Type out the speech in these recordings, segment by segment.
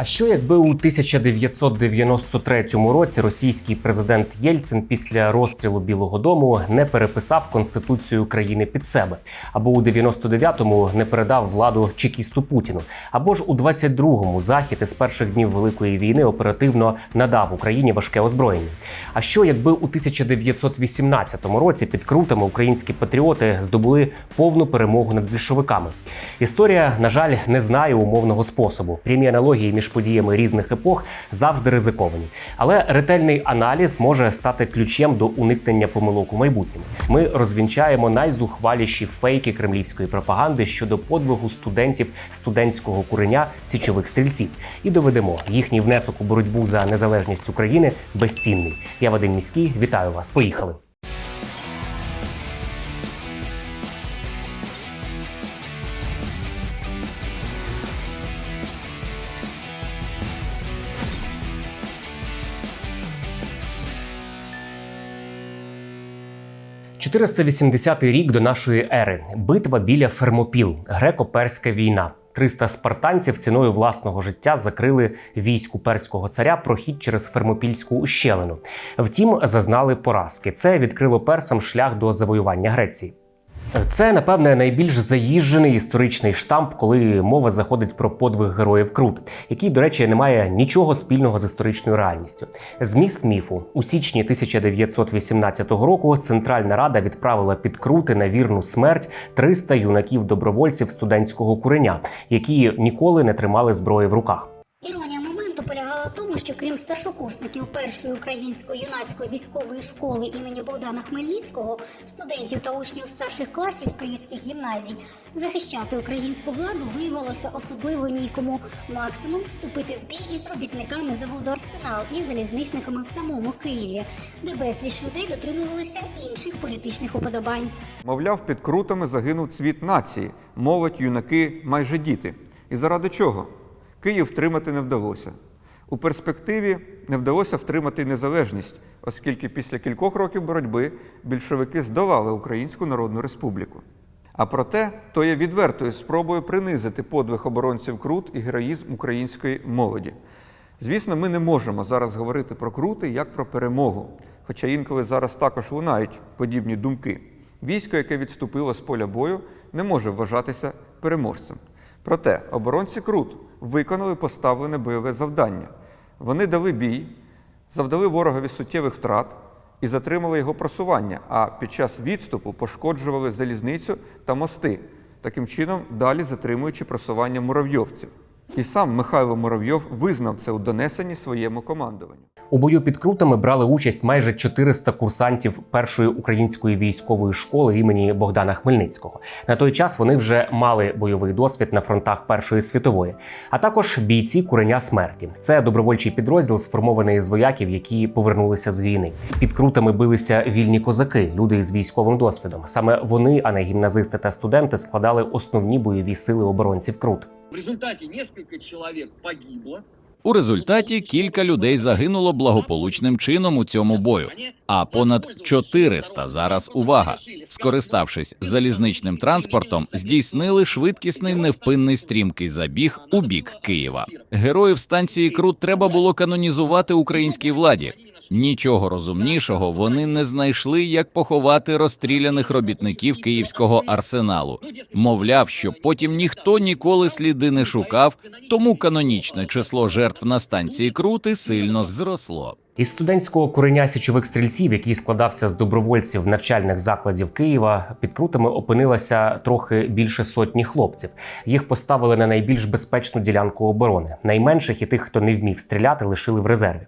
А що якби у 1993 році російський президент Єльцин після розстрілу Білого Дому не переписав конституцію країни під себе, або у 99-му не передав владу чекісту Путіну, або ж у 22-му захід із перших днів великої війни оперативно надав Україні важке озброєння? А що якби у 1918 році під крутами українські патріоти здобули повну перемогу над більшовиками? Історія, на жаль, не знає умовного способу. Прямі аналогії між подіями різних епох завжди ризиковані. Але ретельний аналіз може стати ключем до уникнення помилок у майбутньому. Ми розвінчаємо найзухваліші фейки кремлівської пропаганди щодо подвигу студентів студентського куреня січових стрільців і доведемо їхній внесок у боротьбу за незалежність України безцінний. Я Вадим Міський, вітаю вас. Поїхали. – 480 рік до нашої ери. Битва біля Фермопіл, греко-перська війна. 300 спартанців ціною власного життя закрили війську перського царя прохід через Фермопільську ущелину. Втім, зазнали поразки. Це відкрило персам шлях до завоювання Греції. Це, напевне, найбільш заїжджений історичний штамп, коли мова заходить про подвиг героїв Крут, який, до речі, не має нічого спільного з історичною реальністю. Зміст міфу у січні 1918 року Центральна Рада відправила під крути на вірну смерть 300 юнаків-добровольців студентського куреня, які ніколи не тримали зброї в руках. Іронія тому, що крім старшокурсників першої української юнацької військової школи імені Богдана Хмельницького, студентів та учнів старших класів київських гімназій, захищати українську владу виявилося особливо нікому. Максимум вступити в бій із робітниками заводу Арсенал і залізничниками в самому Києві, де безліч людей дотримувалися інших політичних уподобань. Мовляв, під крутами загинув цвіт нації, молодь, юнаки, майже діти. І заради чого? Київ втримати не вдалося. У перспективі не вдалося втримати незалежність, оскільки після кількох років боротьби більшовики здолали Українську Народну Республіку. А проте то є відвертою спробою принизити подвиг оборонців Крут і героїзм української молоді. Звісно, ми не можемо зараз говорити про крути як про перемогу, хоча інколи зараз також лунають подібні думки. Військо, яке відступило з поля бою, не може вважатися переможцем. Проте оборонці Крут виконали поставлене бойове завдання. Вони дали бій, завдали ворогові суттєвих втрат і затримали його просування, а під час відступу пошкоджували залізницю та мости, таким чином далі затримуючи просування муравйовців. І сам Михайло Муравйов визнав це у донесенні своєму командуванню. У бою під крутами брали участь майже 400 курсантів першої української військової школи імені Богдана Хмельницького. На той час вони вже мали бойовий досвід на фронтах Першої світової, а також бійці куреня смерті. Це добровольчий підрозділ, сформований з вояків, які повернулися з війни. Під крутами билися вільні козаки, люди з військовим досвідом. Саме вони, а не гімназисти та студенти, складали основні бойові сили оборонців Крут. В результате несколько человек погибло. У результаті кілька людей загинуло благополучним чином у цьому бою. А понад 400 зараз увага, скориставшись залізничним транспортом, здійснили швидкісний невпинний стрімкий забіг у бік Києва. Героїв станції Крут треба було канонізувати українській владі. Нічого розумнішого вони не знайшли, як поховати розстріляних робітників київського арсеналу. Мовляв, що потім ніхто ніколи сліди не шукав, тому канонічне число жертв на станції Крути сильно зросло. Із студентського куреня січових стрільців, який складався з добровольців навчальних закладів Києва, під крутами опинилося трохи більше сотні хлопців. Їх поставили на найбільш безпечну ділянку оборони. Найменших і тих, хто не вмів стріляти, лишили в резерві.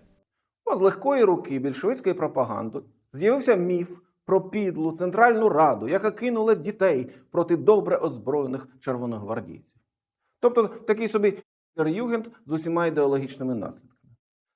З легкої руки більшовицької пропаганди з'явився міф про підлу Центральну Раду, яка кинула дітей проти добре озброєних червоногвардійців. Тобто такий собі Югент з усіма ідеологічними наслідками.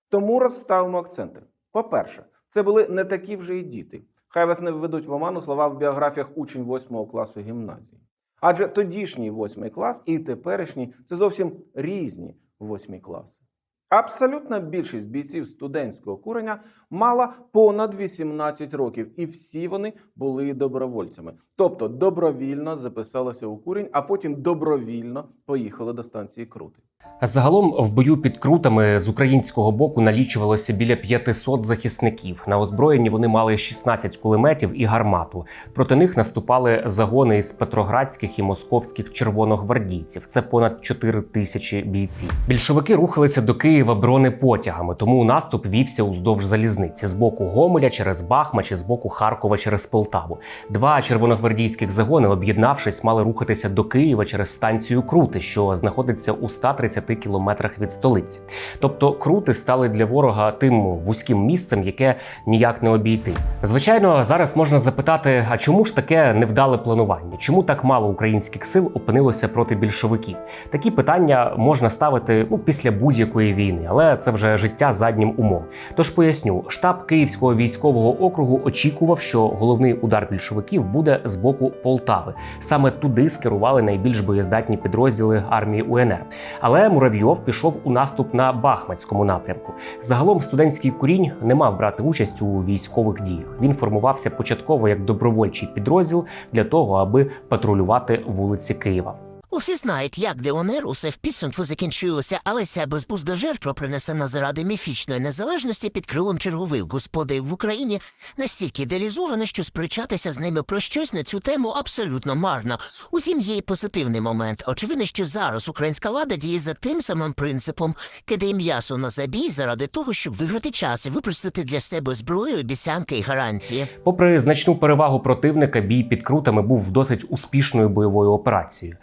Тому розставимо акценти. По-перше, це були не такі вже й діти. Хай вас не введуть в оману слова в біографіях учень 8 класу гімназії. Адже тодішній 8 клас і теперішній це зовсім різні 8 класи. Абсолютна більшість бійців студентського курення мала понад 18 років, і всі вони були добровольцями. Тобто добровільно записалися у курінь, а потім добровільно поїхали до станції Крути. Загалом в бою під крутами з українського боку налічувалося біля 500 захисників. На озброєнні вони мали 16 кулеметів і гармату. Проти них наступали загони із петроградських і московських червоногвардійців. Це понад 4 тисячі бійців. Більшовики рухалися до Києва бронепотягами, тому наступ вівся уздовж залізниці з боку Гомеля через Бахмач і з боку Харкова через Полтаву. Два червоногвардійських загони, об'єднавшись, мали рухатися до Києва через станцію Крути, що знаходиться у 130 кілометрах від столиці. Тобто крути стали для ворога тим вузьким місцем, яке ніяк не обійти. Звичайно, зараз можна запитати: а чому ж таке невдале планування? Чому так мало українських сил опинилося проти більшовиків? Такі питання можна ставити ну, після будь-якої війни, але це вже життя заднім умом. Тож поясню, штаб Київського військового округу очікував, що головний удар більшовиків буде з боку Полтави. Саме туди скерували найбільш боєздатні підрозділи армії УНР. Але Муравйов пішов у наступ на Бахмацькому напрямку. Загалом студентський курінь не мав брати участь у військових діях. Він формувався початково як добровольчий підрозділ для того, аби патрулювати вулиці Києва. Усі знають, як ДНР усе в підсумку закінчилося, але ця безбузда жертва, принесена заради міфічної незалежності під крилом чергових господарів в Україні, настільки ідеалізована, що сперечатися з ними про щось на цю тему абсолютно марно. Утім, є й позитивний момент. Очевидно, що зараз українська влада діє за тим самим принципом, кидає м'ясо на забій заради того, щоб виграти час і випростити для себе зброю, обіцянки і гарантії. Попри значну перевагу противника, бій під крутами був досить успішною бойовою операцією.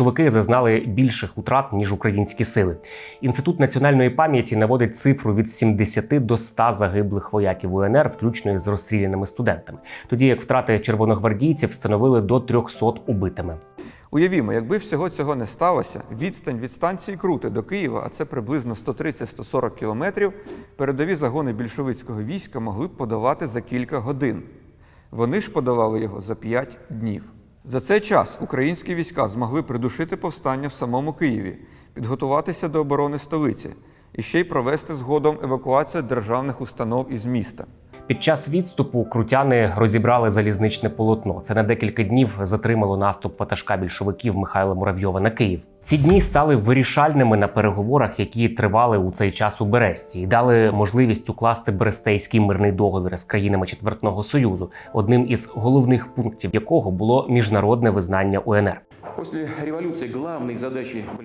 Більшовики зазнали більших утрат ніж українські сили. Інститут національної пам'яті наводить цифру від 70 до 100 загиблих вояків УНР, включно з розстріляними студентами. Тоді як втрати червоногвардійців встановили до 300 убитими. Уявімо, якби всього цього не сталося, відстань від станції Крути до Києва, а це приблизно 130-140 кілометрів, передові загони більшовицького війська могли б подолати за кілька годин. Вони ж подолали його за 5 днів. За цей час українські війська змогли придушити повстання в самому Києві, підготуватися до оборони столиці і ще й провести згодом евакуацію державних установ із міста. Під час відступу крутяни розібрали залізничне полотно. Це на декілька днів затримало наступ ватажка більшовиків Михайла Муравйова на Київ. Ці дні стали вирішальними на переговорах, які тривали у цей час у Бересті, і дали можливість укласти Берестейський мирний договір з країнами Четвертного Союзу, одним із головних пунктів якого було міжнародне визнання УНР.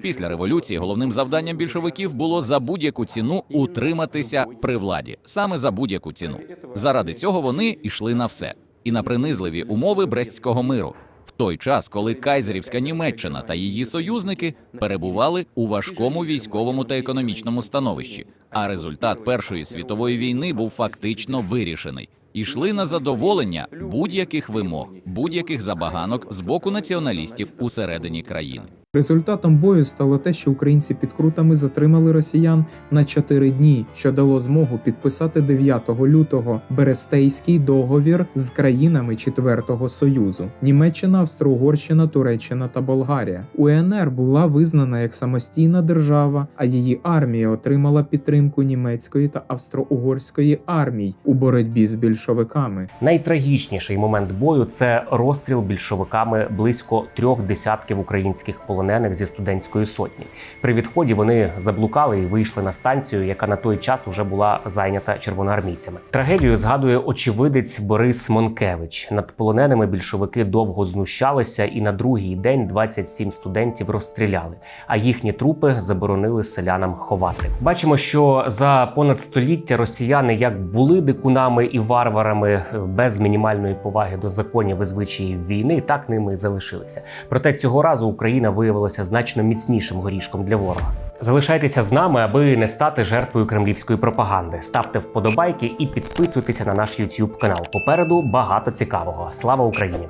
Після революції головним завданням більшовиків було за будь-яку ціну утриматися при владі, саме за будь-яку ціну. Заради цього вони йшли на все і на принизливі умови Брестського миру. В той час, коли кайзерівська Німеччина та її союзники перебували у важкому військовому та економічному становищі, а результат Першої світової війни був фактично вирішений. Ішли на задоволення будь-яких вимог, будь-яких забаганок з боку націоналістів усередині країни. Результатом бою стало те, що українці під крутами затримали росіян на 4 дні, що дало змогу підписати 9 лютого Берестейський договір з країнами Четвертого Союзу: Німеччина, Австро-Угорщина, Туреччина та Болгарія. УНР була визнана як самостійна держава, а її армія отримала підтримку німецької та австро-угорської армій у боротьбі з більшовиками. Найтрагічніший момент бою це розстріл більшовиками близько трьох десятків українських полонених зі студентської сотні. При відході вони заблукали і вийшли на станцію, яка на той час вже була зайнята червоноармійцями. Трагедію згадує очевидець Борис Монкевич. Над полоненими більшовики довго знущалися, і на другий день 27 студентів розстріляли, а їхні трупи заборонили селянам ховати. Бачимо, що за понад століття росіяни як були дикунами і варварами без мінімальної поваги до законів і звичаїв війни, так ними і залишилися. Проте цього разу Україна виявилася значно міцнішим горішком для ворога. Залишайтеся з нами, аби не стати жертвою кремлівської пропаганди. Ставте вподобайки і підписуйтеся на наш YouTube канал. Попереду багато цікавого. Слава Україні!